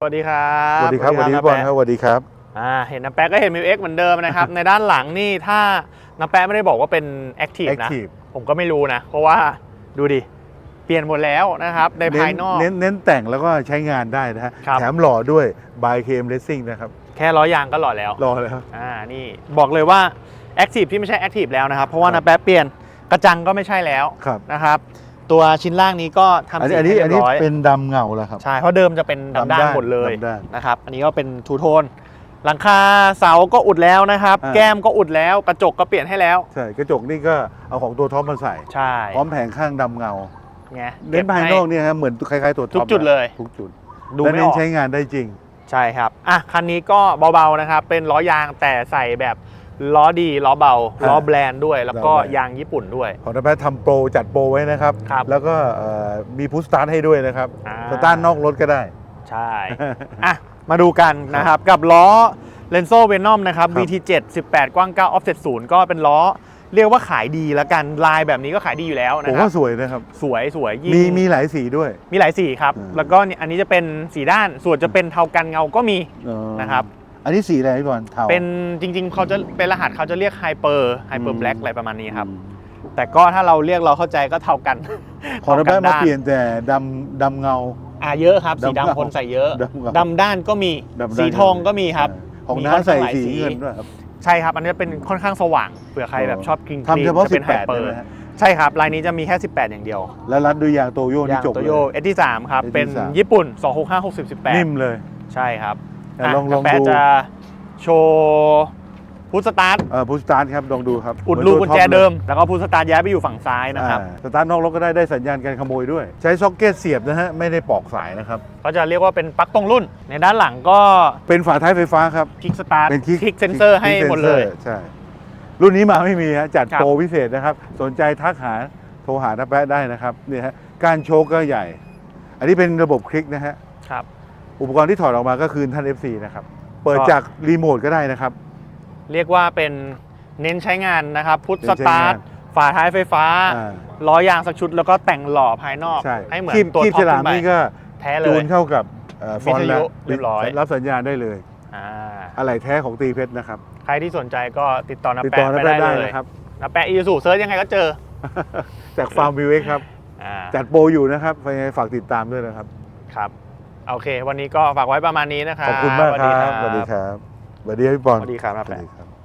สวัสดีครับสวัสดีครับสวัสดีพี่บอลครับสวัสดีครับอ่าเห็นน้ำแป๊ะก็เห็นมิวเอ็กเหมือนเดิมนะครับ ในด้านหลังนี่ถ้าน้ำแป๊ะไม่ได้บอกว่าเป็นแอคทีฟนะ Active ผมก็ไม่รู้นะ เพราะว่าดูดิ เปลี่ยนหมดแล้วนะครับ ในภายนอกเน้นเน้นแต่งแล้วก็ใช้งานได้นะฮะครับแถมหล่อด้วย by KM Racing นะครับ แค่ล้อยางก็หล่อแล้วหล่อแล้วอ่านี่บอกเลยว่าแอคทีฟที่ไม่ใช่แอคทีฟแล้วนะครับเพราะว่าน้ำแป๊ะเปลี่ยนกระจังก็ไม่ใช่แล้วครับนะครับ ตัวชิ้นล่างนี้ก็ทำอันสีนี้อันนี้ให้อันเรียนี้บร้อยเป็นดำเงาแล้วครับ ใช่เพราะเดิมจะเป็นดำดำด้าด้านนหมดเลยดำด้านนะครับอันนี้ก็เป็นทูโทน หลังคาเสาก็อุดแล้วนะครับ อ่า แก้มก็อุดแล้วกระจกก็เปลี่ยนให้แล้ว ใช่กระจกนี่ก็เอาของตัวท็อปมาใส่ ใช่พร้อมแผงข้างดำเงาไงเน้นภายนอกเนี่ยฮะเหมือนคล้ายๆตัวท็อปทุกจุดเลย ทุกจุดดูและไม่เน้อนอก ใช้งานได้จริง ใช่ครับ อะ คันนี้ก็เบาๆนะครับ เป็นล้อยางแต่ใส่แบบ ล้อดีล้อเบาอ่าล้อแบรนด์ด้วย แล้วก็ล้อแบรนด์ ยางญี่ปุ่นด้วย ของนายแพทย์ทำโปรจัดโปรไว้นะครับ ครับ แล้วก็เอ่อมีพุชสตาร์ทให้ด้วยนะครับอ่าสตาร์ทนอกรถก็ได้ ใช่ อะ มาดูกันนะครับ กับล้อ l e n z o Venom นะครับ ครับ BT7 18 กว้าง 9 Offset 0 ก็เป็นล้อ เรียกว่าขายดีแล้วกัน ลายแบบนี้ก็ขายดีอยู่แล้วผนะมครัว่าบ สวยนะครับ สวยสวยยิ่งมีมีหลายสีด้วย มีหลายสีครับ อืม แล้วก็เนี่ยอันนี้จะเป็นสีด้านส่วนจะเป็นเทากันเงาก็มีเออนะครับ อันนี้สีอะไรพี่บอลเทาเป็นจริง ๆเขาจะเป็นรหัสเขาจะเรียกไฮเปอร์ไฮเปออืร์มแบล็กอะไรประมาณนี้ครับอืมแต่ก็ถ้าเราเรียกเราเข้าใจก็เท่ากันของนายแพทย์มาด้นเปลี่ยนแต่ดำดำเงาอ่าเยอะครับ สีดำดำคนใส่เยอะดำเงาดำด้านก็มีดำด้านสีทองก็มีครับ ของมีน้าค่อนข้างใส่หลายสีสีเงินด้วยครับใช่ครับ อันนี้เป็นค่อนข้างสว่างเผื่อใครอ๋อแบบชอบกรีนทำเฉพาะจะเป็นไฮ18เปอใช่ร์ไหมฮะใช่ครับลายนี้จะมีแค่ 18 อย่างเดียว แล้วรัดด้วยยางโตโยนี่ยางจบโตเลโยยเอที่3ครับ ST3 เป็นญี่ปุ่น 265 60นิ่ม18เลยใช่ครับอ่ะลองลองแปะดู จะโชว์พุทสตาร์ทเออพุชสตาร์ทครับลองดูครับอุดหมืนรูตัวกุญท็อปแจลยเดิม แล้วก็พุทสตาร์ทย้ายไปอยู่ฝั่งซ้ายนะครับอ่าสตาร์ทนอกรถก็ได้ได้สัญญาณการขโมยด้วย ใช้ซ็อกเก็ตเสียบนะฮะไม่ได้ปอกสายนะครับก็จะเรียกว่าเป็นปลั๊กตรงรุ่น ในด้านหลังก็เป็นฝาท้ายไฟฟ้าครับคลิกสตาร์ทเป็นคลิกเซนเซอร์ให้หมดเลยใช่รุ่นนี้มาไม่มีฮะจัดครับโปรพิเศษนะครับ สนใจทักหาโทรหาน้าแป๊ะได้นะครับเนี่ยฮะการโชว์ก็ใหญ่ อันนี้เป็นระบบคลิกนะฮะครับ อุปกรณ์ที่ถอดออกมาก็คือท่าน FC นะครับ เปิดก็จากรีโมทก็ได้นะครับ เรียกว่าเป็นเน้นใช้งานนะครับพุทเน้สนใช้ตาร์ทงานฝาท้ายไฟฟ้าอ่าล้อยางสักชุดแล้วก็แต่งหล่อภายนอกใช่ให้เหมือนคีบตัวคีบท็อฉปลาขึ้มนไปนี่ก็แท้เลจูยนเข้ากับเอ่อฟอนวิทต์ยุแล้วเรียบร้อยรับสัญญาณได้เลยอ่าอะไรแท้ของตีเพชรนะครับ ใครที่สนใจก็ติดต่อนาติดแปะต่อไปน้าได้แป๊ะได้เลยนะครับนาแปะอีซูเซิร์ชยังไงก็เจอ จากฟาร์มวิวเอ็กครับอ่าจัดโปรอยู่นะครับยังไงฝากติดตามด้วยนะครับครับ โอเค วันนี้ก็ฝากไว้ประมาณนี้นะครับขอบคุณมากครับสสวัวัสสดีดีครับครับสวัสดีครับพี่ปอนสวัสดีครับสนาวัสแปะดีครับ